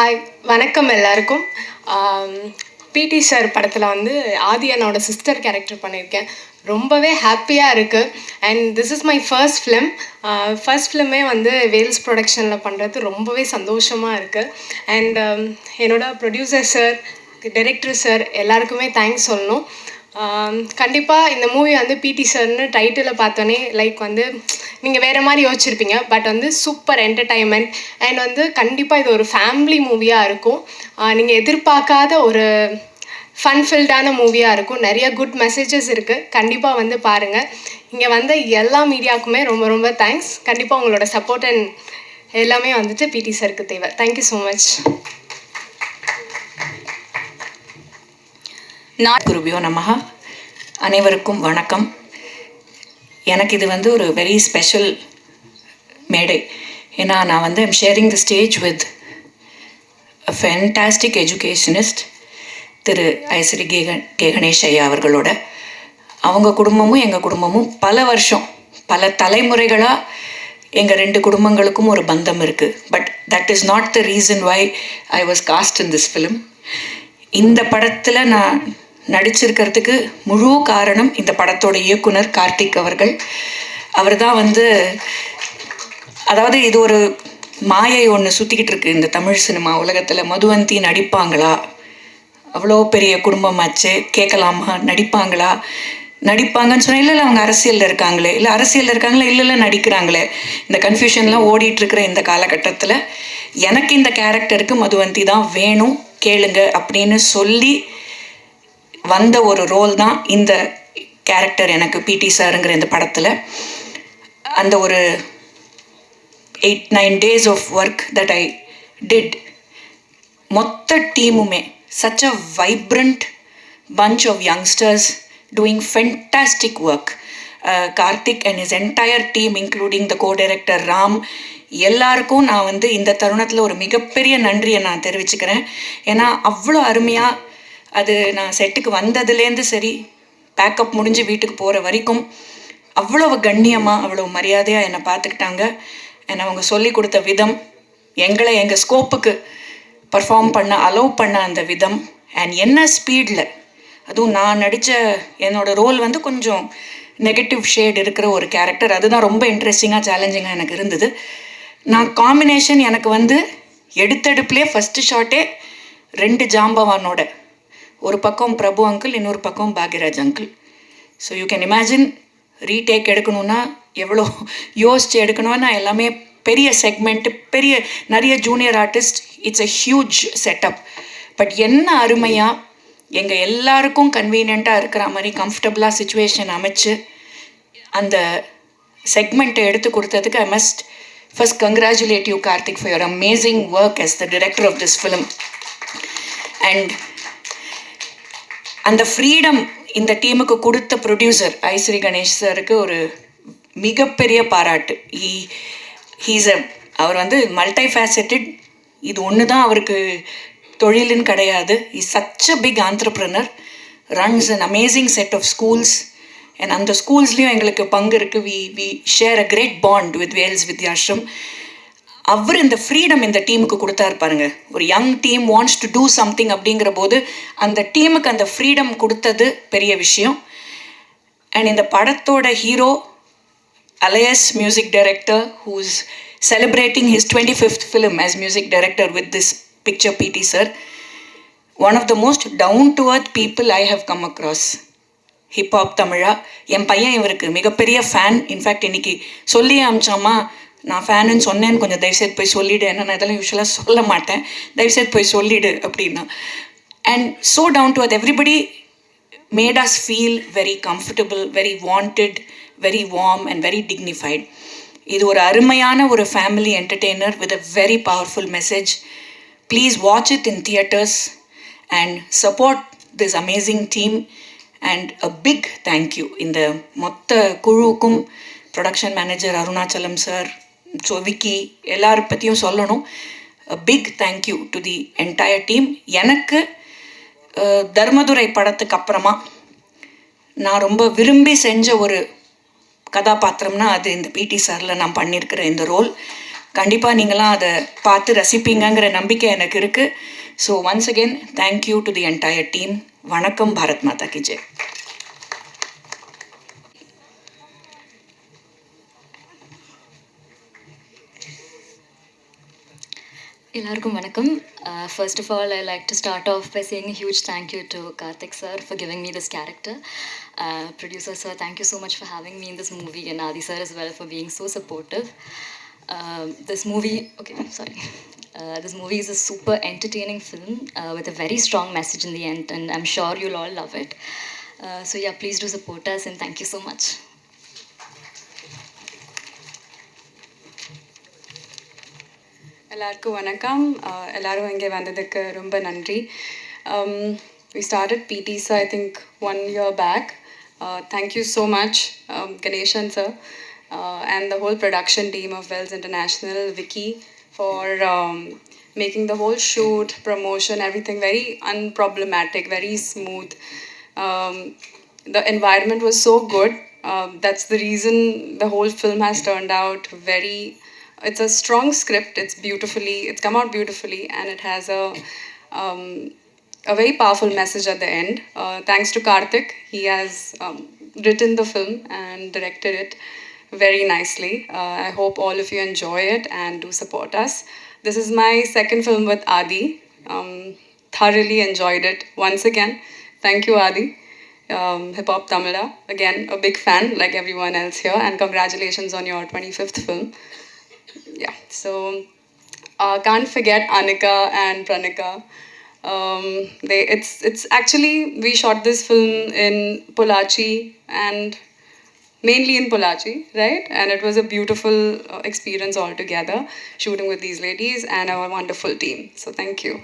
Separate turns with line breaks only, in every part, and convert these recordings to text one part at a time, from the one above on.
Hi வணக்கம் எல்லாருக்கும். பிடி சார் படத்தில் வந்து ஆதி என்னோட சிஸ்டர் கேரக்டர் பண்ணியிருக்கேன். ரொம்பவே ஹாப்பியாக இருக்குது and this is my first film first ஃபிலிமே வந்து வேல்ஸ் ப்ரொடக்ஷனில் பண்ணுறது ரொம்பவே சந்தோஷமாக இருக்குது அண்ட் என்னோட ப்ரொடியூசர் சார் டைரக்டர் சார் எல்லாருக்குமே தேங்க்ஸ் சொல்லணும். கண்டிப்பாக இந்த மூவி வந்து பிடி சார்னு டைட்டிலை பார்த்தோன்னே லைக் வந்து நீங்கள் வேறு மாதிரி யோசிச்சிருப்பீங்க. பட் வந்து சூப்பர் என்டர்டைன்மெண்ட் அண்ட் வந்து கண்டிப்பாக இது ஒரு ஃபேமிலி மூவியாக இருக்கும். நீங்கள் எதிர்பார்க்காத ஒரு ஃபன் ஃபில்டான மூவியாக இருக்கும். நிறைய குட் மெசேஜஸ் இருக்குது கண்டிப்பாக வந்து பாருங்கள் இங்கே வந்த எல்லா மீடியாவுக்குமே ரொம்ப ரொம்ப தேங்க்ஸ் கண்டிப்பாக உங்களோட சப்போர்ட் அண்ட் எல்லாமே வந்துட்டு பிடி சாருக்கு தேவை. தேங்க்யூ ஸோ மச்
நான் குருபியோ நமகா அனைவருக்கும் வணக்கம். எனக்கு இது வந்து ஒரு வெரி ஸ்பெஷல் மேடை. ஏன்னா நான் வந்து I'm sharing the stage with a fantastic educationist Thiru Ishari K K Ganesh ஐயா அவர்களோட. அவங்க குடும்பமும் எங்கள் குடும்பமும் பல வருஷம் பல தலைமுறைகளாக எங்கள் ரெண்டு குடும்பங்களுக்கும் ஒரு பந்தம் இருக்குது but that is not the reason why I was cast in this film இந்த படத்தில் நான் நடிச்சிருக்கிறதுக்கு முழு காரணம் இந்த படத்தோட இயக்குனர் கார்த்திக் அவர்கள். அவர் தான் வந்து அதாவது இது ஒரு மாயை ஒன்று சுற்றிக்கிட்டு இருக்கு இந்த தமிழ் சினிமா உலகத்தில். மதுவந்தி நடிப்பாங்களா? அவ்வளோ பெரிய குடும்பமாச்சு கேட்கலாமா? நடிப்பாங்களா? நடிப்பாங்கன்னு சொன்னால் இல்லை இல்லை அவங்க அரசியலில் இருக்காங்களே. இல்லை அரசியலில் இருக்காங்களே? இல்லை இல்லை நடிக்கிறாங்களே. இந்த கன்ஃபியூஷன்லாம் ஓடிட்டு இருக்கிற இந்த காலகட்டத்தில் எனக்கு இந்த கேரக்டருக்கு மதுவந்தி தான் வேணும் கேளுங்க அப்படின்னு சொல்லி வந்த ஒரு ரோல் தான் இந்த கேரக்டர் எனக்கு பிடி சாருங்கிற இந்த படத்தில். அந்த ஒரு eight nine days of work that I did மொத்த டீமுமே such a vibrant bunch of youngsters doing fantastic work Karthik and is entire team including the co director Ram எல்லாருக்கும் நான் வந்து இந்த தருணத்தில் ஒரு மிகப்பெரிய நன்றியை நான் தெரிவிச்சுக்கிறேன். ஏன்னா அவ்வளோ அருமையாக அது நான் செட்டுக்கு வந்ததுலேருந்து சரி பேக்கப் முடிஞ்சு வீட்டுக்கு போகிற வரைக்கும் அவ்வளவு கண்ணியமாக அவ்வளோ மரியாதையாக என்னை பார்த்துக்கிட்டாங்க. என்னை அவங்க சொல்லி கொடுத்த விதம் எங்களை எங்கள் ஸ்கோப்புக்கு பர்ஃபார்ம் பண்ண அலோவ் பண்ண அந்த விதம் அண்ட் என்ன ஸ்பீடில் அதுவும் நான் நடித்த என்னோடய ரோல் வந்து கொஞ்சம் நெகட்டிவ் ஷேட் இருக்கிற ஒரு கேரக்டர் அதுதான் ரொம்ப இன்ட்ரெஸ்டிங்காக சேலஞ்சிங்காக எனக்கு இருந்தது. நான் காம்பினேஷன் எனக்கு வந்து எடுத்தெடுப்புலேயே ஃபஸ்ட்டு ஷாட்டே ரெண்டு ஜாம்பவானோட ஒரு பக்கம் பிரபு அங்கிள் இன்னொரு பக்கம் Bhagyaraj uncle so you can imagine retake எடுக்கணும்னா எவ்வளோ யோசிச்சு எடுக்கணும்னா எல்லாமே பெரிய செக்மெண்ட்டு பெரிய நிறைய junior artist it's a huge setup but என்ன அருமையாக எங்கள் எல்லாருக்கும் கன்வீனியண்ட்டாக இருக்கிற மாதிரி கம்ஃபர்டபுளாக சுச்சுவேஷன் அமைச்சு அந்த செக்மெண்ட்டை எடுத்து கொடுத்ததுக்கு I must first congratulate you Karthik for your amazing work as the director of this film and அந்த ஃப்ரீடம் இந்த டீமுக்கு கொடுத்த ப்ரொடியூசர் ஐஸ்ரீ கணேஷ் சாருக்கு ஒரு மிகப்பெரிய பாராட்டு. ஈ ஹீஸ் அ அவர் வந்து மல்டி ஃபேசட்டட் இது ஒன்று தான் அவருக்கு தொழிலுன்னு கிடையாது. Is such a big entrepreneur runs an amazing set of schools and அந்த ஸ்கூல்ஸ்லேயும் எங்களுக்கு பங்கு இருக்குது we we share a great bond with Vels Vidyashram அவர் இந்த ஃப்ரீடம் இந்த டீமுக்கு கொடுத்தாரு பாருங்க. ஒரு young team wants to do something அப்படிங்கிற போது அந்த டீமுக்கு அந்த ஃப்ரீடம் கொடுத்தது பெரிய விஷயம். அண்ட் இந்த படத்தோட hero alias music director who's celebrating his twenty fifth film as music director with this picture PT sir one of the most down to earth people I have come across Hiphop Tamizha. என் பையன் இவருக்கு மிகப்பெரிய fan in fact இன்னைக்கு சொல்லி அமிச்சாமா நான் ஃபேனுன்னு சொன்னேன்னு கொஞ்சம் தயவுசெய்து போய் சொல்லிடு. ஏன்னா நான் இதெல்லாம் யூஸ்வலாக சொல்ல மாட்டேன். தயவுசெய்து போய் சொல்லிடு அப்படின்னா. And so down to earth everybody made us feel very comfortable very wanted very warm and very dignified இது ஒரு அருமையான ஒரு family entertainer with a very powerful message please watch it in theatres and support this amazing team and a big thank you இந்த மொத்த குழுவுக்கும் production manager Arunachalam sir so Vicky எல்லார பற்றியும் சொல்லணும். Big thank you to the entire team எனக்கு தர்மதுரை படத்துக்கு அப்புறமா நான் ரொம்ப விரும்பி செஞ்ச ஒரு கதாபாத்திரம்னா அது இந்த பிடி சாரில் நான் பண்ணியிருக்கிற இந்த ரோல். கண்டிப்பாக நீங்களாம் அதை பார்த்து ரசிப்பீங்கங்கிற நம்பிக்கை எனக்கு இருக்குது so once again thank you to the entire team வணக்கம் பாரத் மாதா கி ஜெய்.
എല്ലാവർക്കും വണക്കം first of all I like to start off by saying huge thank you to Karthik sir for giving me this character producer sir thank you so much for having me in this movie and Aadhi sir as well for being so supportive. This movie okay sorry this movie is a super entertaining film uh, with a very strong message in the end, and I'm sure you'll all love it. Uh, so, yeah, please do support us, and thank you so much.
எல்லாருக்கும் வணக்கம் அஹ் எல்லாரும் இங்கே வந்ததுக்கு ரொம்ப நன்றி we started PDS I think one year back thank you so much Ganesan sir and the whole production team of Vels international Vicky for making the whole shoot, promotion, everything very unproblematic, very smooth. Um, the environment was so good. Um, that's the reason the whole film has turned out very. it's a strong script. It's beautifully. It's come out beautifully, and it has a um, a very powerful message at the end. Uh, thanks to Karthik, he has um, written the film and directed it very nicely. Uh, I hope all of you enjoy it and do support us. This is my second film with Adi. Um, thoroughly enjoyed it once again. Thank you, Adi. Um, Hip Hop Tamila. Again, a big fan like everyone else here, and congratulations on your 25th film Yeah, so uh, can't forget Anika and Pranika. Um, they it's it's actually we shot this film in Polachi and mainly in Polachi, right? And it was a beautiful uh, experience altogether shooting with these ladies and our wonderful team. So thank you.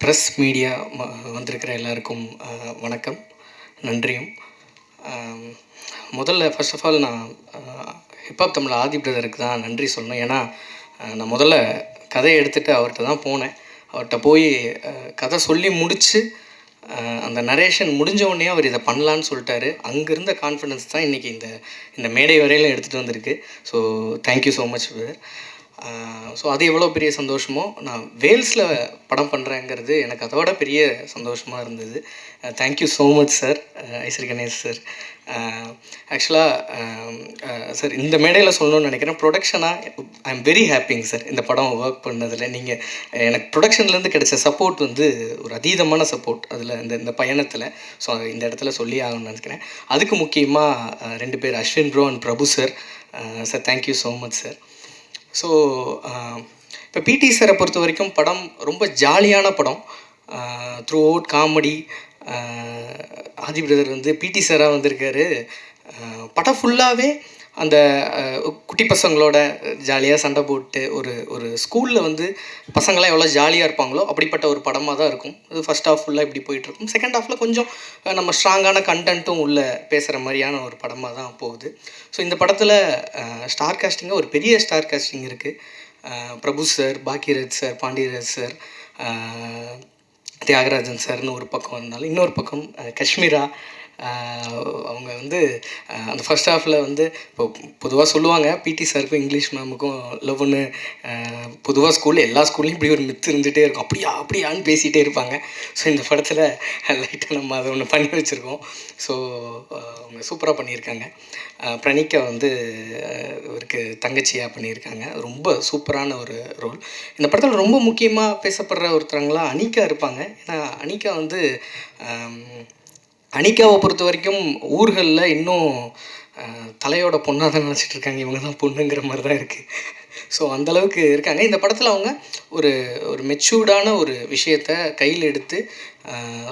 Press media வந்திருக்கிற எல்லாருக்கும் அஹ், வணக்கம் நன்றியும் அம், முதல்ல first of all நான் hip hop Tamil Aadhi பிரதருக்கு தான் நன்றி சொல்லணும். ஏன்னா நான் முதல்ல கதையை எடுத்துகிட்டு அவர்கிட்ட தான் போனேன். அவர்கிட்ட போய் கதை சொல்லி முடித்து அந்த நரேஷன் முடிஞ்ச உடனே அவர் இதை பண்ணலான்னு சொல்லிட்டாரு. அங்கே இருந்த கான்ஃபிடன்ஸ் தான் இன்றைக்கி இந்த இந்த மேடை வரையிலும் எடுத்துகிட்டு வந்திருக்கு. So thank you so much brother so அது எவ்வளோ பெரிய சந்தோஷமோ நான் வேல்ஸில் படம் பண்ணுறேங்கிறது எனக்கு அதோட பெரிய சந்தோஷமாக இருந்தது. Thank you so much sir Ishari Ganesh sir ஆக்சுவலாக சார் இந்த மேடையில் சொல்லணும்னு நினைக்கிறேன். ப்ரொடக்ஷனாக I am very happy sir இந்த படம் ஒர்க் பண்ணதில். நீங்கள் எனக்கு ப்ரொடக்ஷன்லேருந்து கிடைச்ச சப்போர்ட் வந்து ஒரு அதீதமான சப்போர்ட் அதில் இந்த இந்த பயணத்தில். ஸோ இந்த இடத்துல சொல்லி ஆகணும்னு நினைக்கிறேன். அதுக்கு முக்கியமாக ரெண்டு பேர் Ashwin bro and Prabhu sir sir thank you so much sir so uh, இப்போ பிடி சாரை பொறுத்த வரைக்கும் படம் ரொம்ப ஜாலியான படம். Throughout comedy Aadhi brother வந்து பிடி சாராக வந்திருக்காரு. Uh, படம் ஃபுல்லாகவே அந்த குட்டி பசங்களோட ஜாலியாக சண்டை போட்டு ஒரு ஒரு ஸ்கூலில் வந்து பசங்களாம் எவ்வளோ ஜாலியாக இருப்பாங்களோ அப்படிப்பட்ட ஒரு படமாக தான் இருக்கும். அது ஃபஸ்ட் ஹாஃப் ஃபுல்லாக இப்படி போயிட்டுருக்கும் செகண்ட் ஹாஃபில் கொஞ்சம் நம்ம ஸ்ட்ராங்கான கண்டென்ட்டும் உள்ள பேசுகிற மாதிரியான ஒரு படமாக தான் போகுது. ஸோ இந்த படத்தில் ஸ்டார் காஸ்டிங்காக ஒரு பெரிய ஸ்டார் காஸ்டிங் இருக்குது Prabhu sir Bhagyaraj sir Pandiyaraj sir Thiagarajan சார்னு ஒரு பக்கம் இருந்தாலும் இன்னொரு பக்கம் காஷ்மீரா அவங்க வந்து அந்த ஃபர்ஸ்ட் ஹாஃபில் வந்து இப்போ பொதுவாக சொல்லுவாங்க பிடி சாருக்கும் இங்கிலீஷ் மேமுக்கும் லவ் ஒன்று பொதுவாக ஸ்கூலில் எல்லா ஸ்கூல்லையும் இப்படி ஒரு மித்து இருந்துகிட்டே இருக்கும். அப்படியா அப்படியான்னு பேசிகிட்டே இருப்பாங்க. ஸோ இந்த படத்தில் லைட்டாக நம்ம அதை ஒன்று பண்ணி வச்சுருக்கோம். ஸோ அவங்க சூப்பராக பண்ணியிருக்காங்க. பிரணிக்கா வந்து இவருக்கு தங்கச்சியாக பண்ணியிருக்காங்க. ரொம்ப சூப்பரான ஒரு ரோல் இந்த படத்தில் ரொம்ப முக்கியமாக பேசப்படுற ஒருத்தரங்களாம் அனிகா இருப்பாங்க. ஏன்னா அனிகா வந்து அனிகாவை பொறுத்த வரைக்கும் ஊர்களில் இன்னும் தலையோட பொண்ணாக தான் நினச்சிட்டு இருக்காங்க. இவங்க தான் பொண்ணுங்கிற மாதிரி தான் இருக்குது ஸோ அந்தளவுக்கு இருக்காங்க. இந்த படத்தில் அவங்க ஒரு ஒரு மெச்சூர்டான ஒரு விஷயத்த கையில் எடுத்து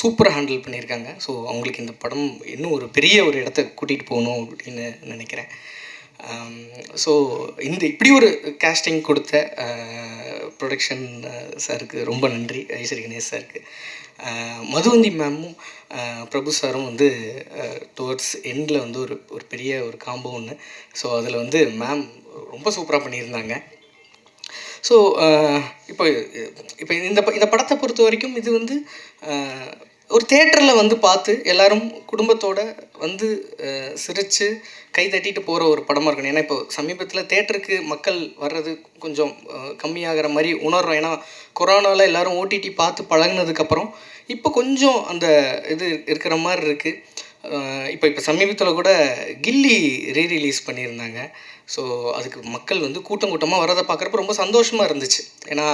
சூப்பராக ஹேண்டில் பண்ணியிருக்காங்க. ஸோ அவங்களுக்கு இந்த படம் இன்னும் ஒரு பெரிய ஒரு இடத்த கூட்டிகிட்டு போகணும் அப்படின்னு நினைக்கிறேன். ஸோ இந்த இப்படி ஒரு கேஸ்டிங் கொடுத்த ப்ரொடக்ஷன் சாருக்கு ரொம்ப நன்றி. ஐஸ்வரி கணேஷ் சாருக்கு மதுவந்தி மேமும் பிரபு சாரும் வந்து டுவர்ட்ஸ் எண்டில் வந்து ஒரு ஒரு பெரிய ஒரு காம்போ ஒன்று ஸோ அதில் வந்து மேம் ரொம்ப சூப்பராக பண்ணியிருந்தாங்க. ஸோ இப்போ இப்போ இந்த ப- இந்த படத்தை பொறுத்த வரைக்கும் இது வந்து ஒரு தேட்டரில் வந்து பார்த்து எல்லாரும் குடும்பத்தோட வந்து சிரித்து கை தட்டிட்டு போகிற ஒரு படமாக இருக்கணும். ஏன்னா இப்போ சமீபத்தில் தேட்டருக்கு மக்கள் வர்றது கொஞ்சம் கம்மியாகிற மாதிரி உணர்றோம். ஏன்னா கொரோனாவில் எல்லாரும் ஓடிடி பார்த்து பழகுனதுக்கப்புறம் இப்போ கொஞ்சம் அந்த இது இருக்கிற மாதிரி இருக்குது இப்போ இப்போ சமீபத்தில் கூட கில்லி ரீ ரிலீஸ் பண்ணியிருந்தாங்க. ஸோ அதுக்கு மக்கள் வந்து கூட்டம் கூட்டமாக வரதை பார்க்குறப்ப ரொம்ப சந்தோஷமாக இருந்துச்சு. ஏன்னா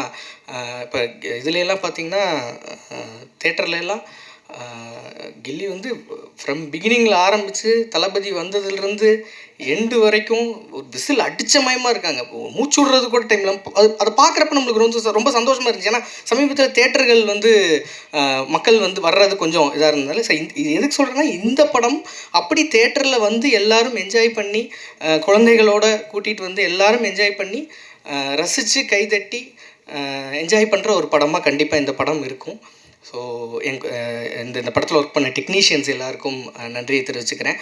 இப்போ இதுலலாம் பார்த்திங்கன்னா பார்த்தீங்கன்னா தேட்டர்ல எல்லாம் கில்லி வந்து ஃப்ரம் பிகினிங்கில் ஆரம்பித்து தளபதி வந்ததுலேருந்து எண்டு வரைக்கும் ஒரு விசில் அடிச்சமயமாக இருக்காங்க. இப்போ மூச்சு விடுறது கூட டைமில் அது அதை பார்க்குறப்ப நம்மளுக்கு ரொம்ப ரொம்ப சந்தோஷமாக இருந்துச்சு. ஏன்னா சமீபத்தில் தேட்டர்கள் வந்து மக்கள் வந்து வர்றது கொஞ்சம் இதாக இருந்தாலும் ஸோ இது எதுக்கு சொல்கிறேன்னா இந்த படம் அப்படி தேட்டரில் வந்து எல்லாரும் என்ஜாய் பண்ணி குழந்தைகளோட கூட்டிகிட்டு வந்து எல்லாரும் என்ஜாய் பண்ணி ரசித்து கைதட்டி என்ஜாய் பண்ணுற ஒரு படமாக கண்டிப்பாக இந்த படம் இருக்கும். ஸோ எங் இந்த இந்த படத்தில் ஒர்க் பண்ண டெக்னீஷியன்ஸ் எல்லாருக்கும் நன்றியை தெரிவிச்சுக்கிறேன்.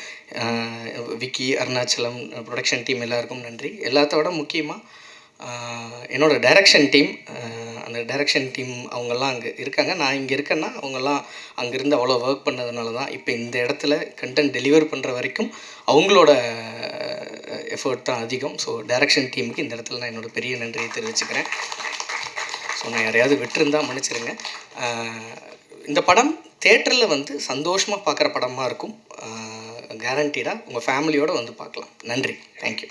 விக்கி அருணாச்சலம் ப்ரொடக்ஷன் டீம் எல்லாருக்கும் நன்றி. எல்லாத்தோட முக்கியமாக என்னோடய டைரக்ஷன் டீம் அந்த டைரக்ஷன் டீம் அவங்கெல்லாம் அங்கே இருக்காங்க. நான் இங்கே இருக்கேன்னா அவங்கெல்லாம் அங்கேருந்து அவ்வளோ ஒர்க் பண்ணதுனால தான் இப்போ இந்த இடத்துல கண்டென்ட் டெலிவர் பண்ணுற வரைக்கும் அவங்களோட எஃபர்ட் தான் அதிகம். ஸோ டைரக்ஷன் டீமுக்கு இந்த இடத்துல நான் என்னோட பெரிய நன்றியை தெரிவிச்சுக்கிறேன். ஸோ நான் யாரையாவது விட்டுருந்தா மன்னிச்சிருங்க. இந்த படம் தேட்டரில் வந்து சந்தோஷமாக பார்க்குற படமாக இருக்கும். கேரண்டீடாக உங்கள் ஃபேமிலியோடு வந்து பார்க்கலாம் நன்றி. தேங்க்யூ